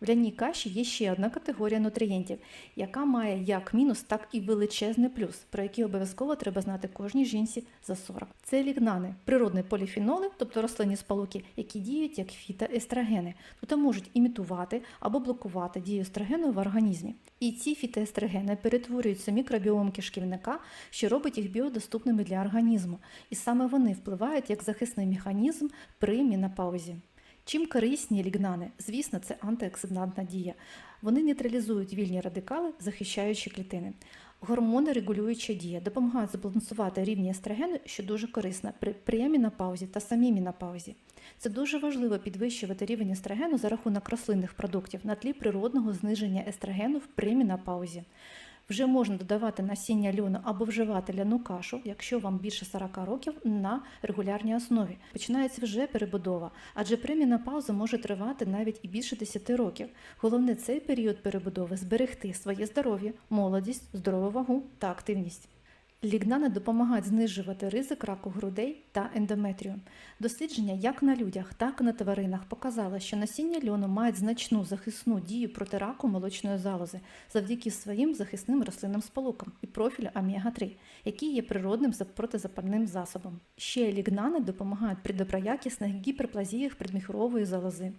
В ляній каші є ще одна категорія нутрієнтів, яка має як мінус, так і величезний плюс, про який обов'язково треба знати кожній жінці за 40. Це лігнани, природні поліфеноли, тобто рослинні сполуки, які діють як фітоестрогени, тобто можуть імітувати або блокувати дію естрогену в організмі. І ці фітоестрогени перетворюються в мікробіом кишківника, що робить їх біодоступними для організму. І саме вони впливають як захисний механізм при менопаузі. Чим корисні лігнани? Звісно, це антиоксидантна дія. Вони нейтралізують вільні радикали, захищаючи клітини. Гормони регулююча дія допомагають збалансувати рівні естрогену, що дуже корисно при пременопаузі та самій менопаузі. Це дуже важливо підвищувати рівень естрогену за рахунок рослинних продуктів на тлі природного зниження естрогену в пременопаузі. Вже можна додавати насіння льону або вживати ляну кашу, якщо вам більше 40 років на регулярній основі. Починається вже перебудова, адже пременопауза може тривати навіть і більше 10 років. Головне цей період перебудови зберегти своє здоров'я, молодість, здорову вагу та активність. Лігнани допомагають знижувати ризик раку грудей та ендометрію. Дослідження як на людях, так і на тваринах показали, що насіння льону мають значну захисну дію проти раку молочної залози завдяки своїм захисним рослинним сполукам і профілю омега-3, який є природним протизапальним засобом. Ще лігнани допомагають при доброякісних гіперплазіях предміхорової залози.